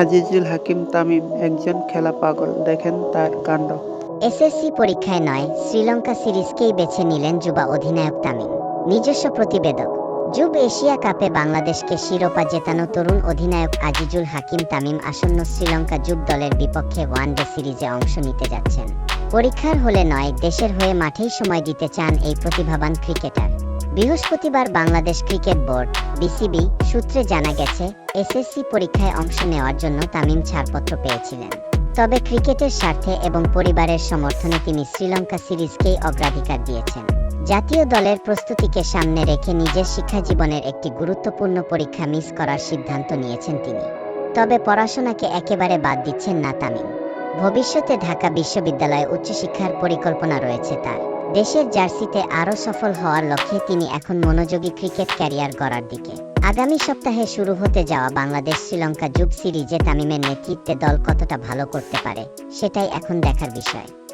আজিজুল হাকিম তামিম একজন খেলা পাগল, দেখেন তার কাণ্ড। এসএসসি পরীক্ষায় নয়, শ্রীলঙ্কা সিরিজকেই বেছে নিলেন যুবা অধিনায়ক তামিম, নিজস্ব প্রতিবেদক। যুব এশিয়া কাপে বাংলাদেশকে শিরোপা জেতানো তরুণ অধিনায়ক আজিজুল হাকিম তামিম আসন্ন শ্রীলঙ্কা যুব দলের বিপক্ষে ওয়ানডে সিরিজে অংশ নিতে যাচ্ছেন। পরীক্ষার হলে নয়, দেশের হয়ে মাঠেই সময় দিতে চান এই প্রতিভাবান ক্রিকেটার। বৃহস্পতিবার বাংলাদেশ ক্রিকেট বোর্ড, বিসিবি, সূত্রে জানা গেছে, এসএসসি পরীক্ষায় অংশ নেওয়ার জন্য তামিম ছাড়পত্র পেয়েছিলেন। তবে ক্রিকেটের স্বার্থে এবং পরিবারের সমর্থনে তিনি শ্রীলঙ্কা সিরিজকেই অগ্রাধিকার দিয়েছেন। জাতীয় দলের প্রস্তুতিকে সামনে রেখে নিজের শিক্ষা জীবনের একটি গুরুত্বপূর্ণ পরীক্ষা মিস করার সিদ্ধান্ত নিয়েছেন তিনি। তবে পড়াশোনাকে একেবারে বাদ দিচ্ছেন না তামিম। ভবিষ্যতে ঢাকা বিশ্ববিদ্যালয়ে উচ্চশিক্ষার পরিকল্পনা রয়েছে তার। দেশের জার্সিতে আরও সফল হওয়ার লক্ষ্যে তিনি এখন মনোযোগী ক্রিকেট ক্যারিয়ার গড়ার দিকে। আগামী সপ্তাহে শুরু হতে যাওয়া বাংলাদেশ শ্রীলঙ্কা যুব সিরিজে তামিমের নেতৃত্বে দল কতটা ভালো করতে পারে, সেটাই এখন দেখার বিষয়।